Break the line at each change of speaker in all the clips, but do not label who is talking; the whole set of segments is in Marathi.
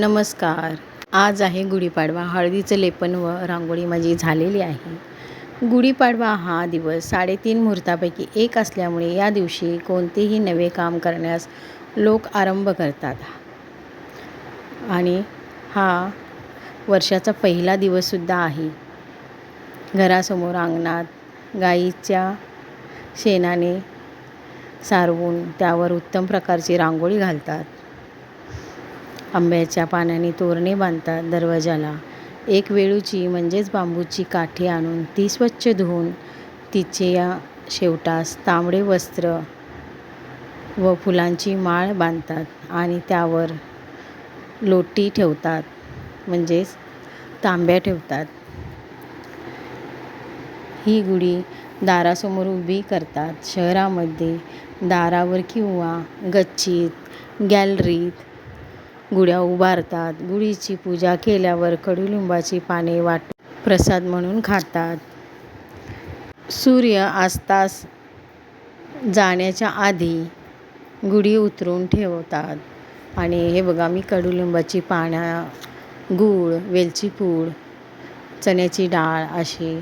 नमस्कार. आज आहे गुढीपाडवा. हळदीचं लेपन व रांगोळी माझी झालेली आहे. गुढीपाडवा हा दिवस साडेतीन मुहूर्तापैकी एक असल्यामुळे या दिवशी कोणतेही नवे काम करण्यास लोक आरंभ करतात. आणि हा वर्षाचा पहिला दिवससुद्धा आहे. घरासमोर अंगणात गाईच्या शेणाने सारवून त्यावर उत्तम प्रकारची रांगोळी घालतात. आंब्याच्या पानाने तोरणे बांधतात दरवाजाला. एक वेळूची म्हणजेच बांबूची काठी आणून ती स्वच्छ धुवून तिचे या शेवटास तांबडे वस्त्र व फुलांची माळ बांधतात आणि त्यावर लोटी ठेवतात म्हणजेच तांब्या ठेवतात. ही गुढी दारासमोर उभी करतात. शहरामध्ये दारावर किंवा गच्चीत गॅलरीत गुढ्या उभारतात. गुढीची पूजा केल्यावर कडुलिंबाची पाने वाट प्रसाद म्हणून खातात. सूर्य आस्तास जाण्याच्या आधी गुढी उतरून ठेवतात. आणि हे बघा मी कडुलिंबाची पानं गूळ वेलची पूड चण्याची डाळ अशी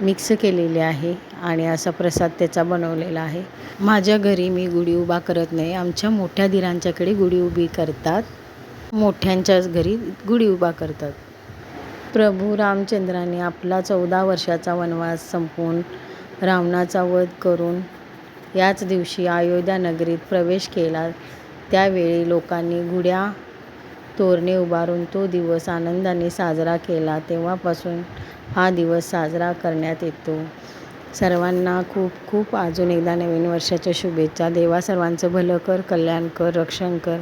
मिक्स केलेली आहे आणि असा प्रसाद त्याचा बनवलेला आहे. माझ्या घरी मी गुढी उभा करत नाही. आमच्या मोठ्या दिरांच्याकडे गुढी उभी करतात. मोठ्यांच्याच घरी गुढी उभा करतात. प्रभू रामचंद्राने आपला चौदा वर्षाचा वनवास संपवून रावणाचा वध करून याच दिवशी अयोध्या नगरीत प्रवेश केला. त्यावेळी लोकांनी गुढ्या तोरणे उभारून तो दिवस आनंदाने साजरा केला. तेव्हापासून हा दिवस साजरा करण्यात येतो. सर्वांना खूप खूप अजून एकदा नवीन वर्षाच्या शुभेच्छा. देवा सर्वांचं भलं कर कल्याण कर रक्षण कर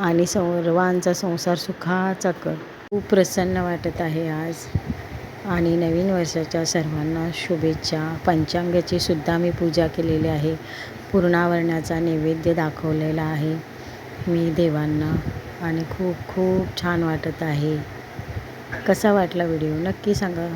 आणि सर्वांचा संसार सुखाचा कर. खूप प्रसन्न वाटत आहे आज आणि नवीन वर्षाच्या सर्वांना शुभेच्छा. पंचांगाची सुद्धा मी पूजा केलेली आहे. पूर्णावरणाचा नैवेद्य दाखवलेला आहे. मी देवांना आणि खूप खूप छान वाटत आहे. कसा वाटला व्हिडिओ? नक्की सांगा.